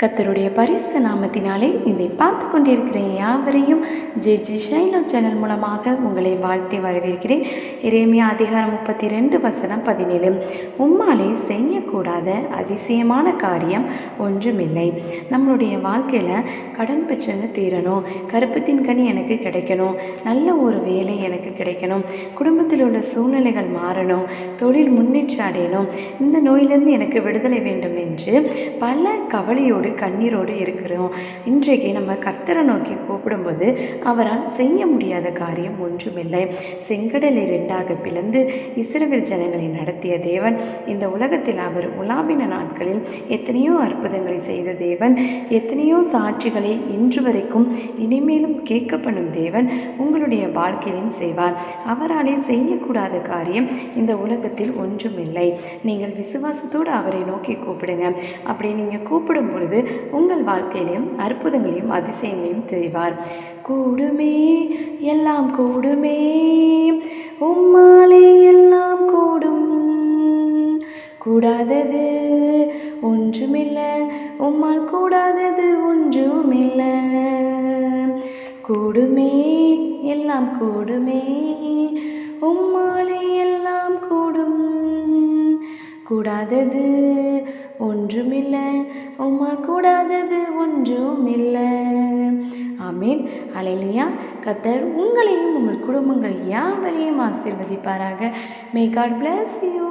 கத்தருடைய பரிசு நாமத்தினாலே இதை பார்த்து கொண்டிருக்கிற யாவரையும் ஜே ஜி ஷைலோ சேனல் மூலமாக உங்களை வாழ்த்தி வரவேற்கிறேன். இறைமையா அதிகாரம் முப்பத்தி ரெண்டு வசனம் பதினேழு. உம்மாலே செய்யக்கூடாத அதிசயமான காரியம் ஒன்றுமில்லை. நம்மளுடைய வாழ்க்கையில் கடன் பிரச்சனை தீரணும். கருப்பத்தின் கனி எனக்கு கிடைக்கணும். நல்ல ஒரு வேலை எனக்கு கிடைக்கணும். குடும்பத்தில் உள்ள சூழ்நிலைகள் மாறணும். தொழில் முன்னேற்றம் அடையணும். இந்த நோயிலிருந்து எனக்கு விடுதலை வேண்டும் என்று பல கவலையோடு கண்ணீரோடு இருக்கிறோம். இன்றைக்கு நம்ம கர்த்தரை நோக்கி கூப்பிடும்போது அவரால் செய்ய முடியாத காரியம் ஒன்றுமில்லை. செங்கடலை இரண்டாக பிளந்து இஸ்ரவேல் ஜனங்களை நடத்திய தேவன் இந்த உலகத்தில் அவர் உலாவின நாட்களில் எத்தனையோ அற்புதங்களை செய்த தேவன் எத்தனையோ சாட்சிகளை இன்று வரைக்கும் இனிமேலும் கேட்கப்படும் தேவன் உங்களுடைய வாழ்க்கையிலும் செய்வார். அவராலே செய்யக்கூடாத காரியம் இந்த உலகத்தில் ஒன்றுமில்லை. நீங்கள் விசுவாசத்தோடு அவரை நோக்கி கூப்பிடுங்க. அப்படி நீங்கள் கூப்பிடும் பொழுது உங்கள் வாழ்க்கையிலையும் அற்புதங்களையும் அதிசயங்களையும் செய்வார் கூடுமே எல்லாம் கூடுமே. உம்மாலே எல்லாம் கூடும். கூடாதது ஒன்றுமில்லை. உம்மால் கூடாதது ஒன்றுமில்லை. கூடுமே எல்லாம் கூடுமே. உம்மா கூடாதது ஒன்றுமில்லை. உம்மால் கூடாதது ஒன்றுமில்லை. ஆமீன். அலையிலையா கத்தர் உங்களையும் உங்கள் குடும்பங்கள் யாவரையும் ஆசீர்வதிப்பாராக. May God bless you